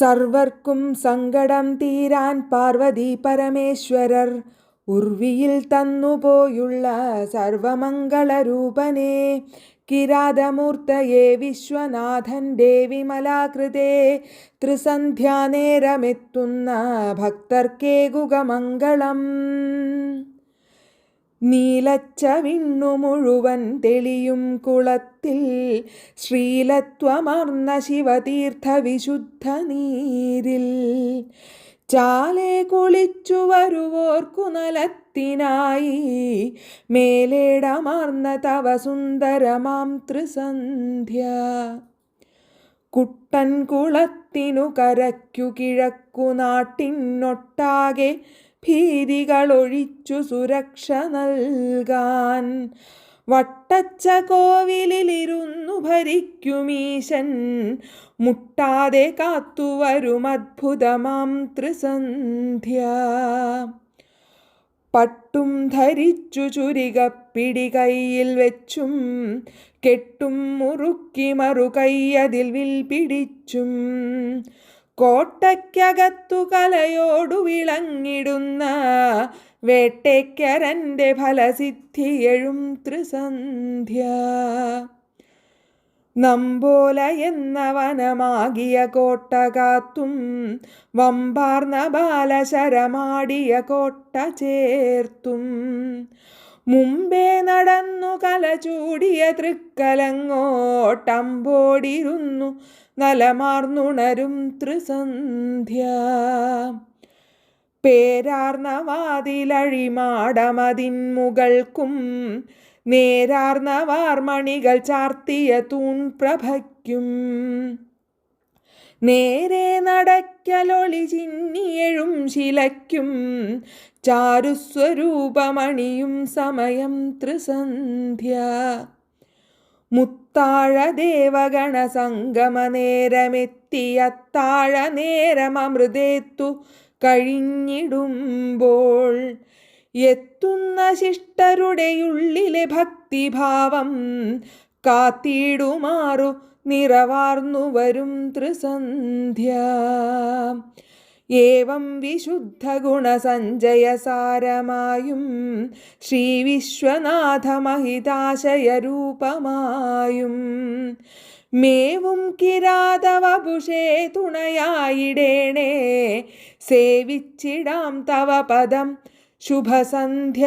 സർവർക്കും സങ്കടം തീരാൻ പാർവതി പരമേശ്വരർ ഉർവിയിൽ തന്നുപോയുള്ള സർവമംഗളരൂപനെ കിരാതമൂർത്തയെ വിശ്വനാഥൻ വിമലാകൃതേ ത്രിസന്ധ്യാനേരമെത്തുന്ന ഭക്തർക്കേകുക മംഗളം. നീലച്ച വിണ്ണു മുഴുവൻ തെളിയും കുളത്തിൽ ശ്രീലത്വമർന്ന ശിവതീർത്ഥ വിശുദ്ധ നീരിൽ. ചാലെ കുളിച്ചു വരുവോർക്കു നലത്തിനായി മേലേടമർന്ന തവ സുന്ദരമാം ത്രിസന്ധ്യ. കുട്ടൻ കുളത്തിനു കരയ്ക്കു കിഴക്കു നാട്ടിനൊട്ടാകെ ഭീതികളൊഴിച്ചു സുരക്ഷ നൽകാൻ. വട്ടച്ച കോവിലിലിരുന്നു ഭരിക്കുമീശൻ. മുട്ടാതെ കാത്തുവരും അദ്ഭുതമാം ത്രിസന്ധ്യ. പട്ടും ധരിച്ചു ചുരിക പിടി കയ്യിൽ വെച്ചും കെട്ടും മുറുക്കി മറുകൈയതിൽ വിൽ പിടിച്ചും. കോട്ടയ്ക്കകത്തു കലയോടു വിളങ്ങിടുന്ന വേട്ടയ്ക്കരന്റെ ഫലസിദ്ധിയെഴും ത്രിസന്ധ്യ. നമ്പോല എന്ന വനമാകിയ കോട്ട കാത്തും വമ്പാർന്ന ബാലശരമാടിയ കോട്ട ചേർത്തും. മുമ്പേ നടന്നു കലചൂടിയ ചൂടിയ തൃക്കലങ്ങോട്ടമ്പോടിരുന്നു നലമാർന്നുണരും ത്രിസന്ധ്യ. പേരാർന്ന വാതിലഴിമാടമതിൻ മുകൾക്കും നേരാർന്ന വാർമണികൾ ചാർത്തിയ തൂൺ പ്രഭയ്ക്കും. നേരെ നടക്കലൊളി ചിന്നിയഴും ശിലയ്ക്കും ചാരുസ്വരൂപമണിയും സമയം ത്രിസന്ധ്യ. മുത്താഴ ദേവഗണ സംഗമ നേരമെത്തിയത്താഴ നേരമൃതേത്തു കഴിഞ്ഞിടുമ്പോൾ എത്തുന്ന ശിഷ്ടരുടെയുള്ളിലെ ഭക്തിഭാവം കാത്തിടുമാറു നിറവാർന്നു വരും ത്രിസന്ധ്യ. ഏവം വിശുദ്ധ ഗുണസഞ്ചയസാരമായും ശ്രീ വിശ്വനാഥ മഹിതാശയരൂപമായും മേവും കിരാതവപുഷേ തുണയായിടേണേ സേവിച്ചിടാം തവ പദം ശുഭസന്ധ്യയിങ്കൽ.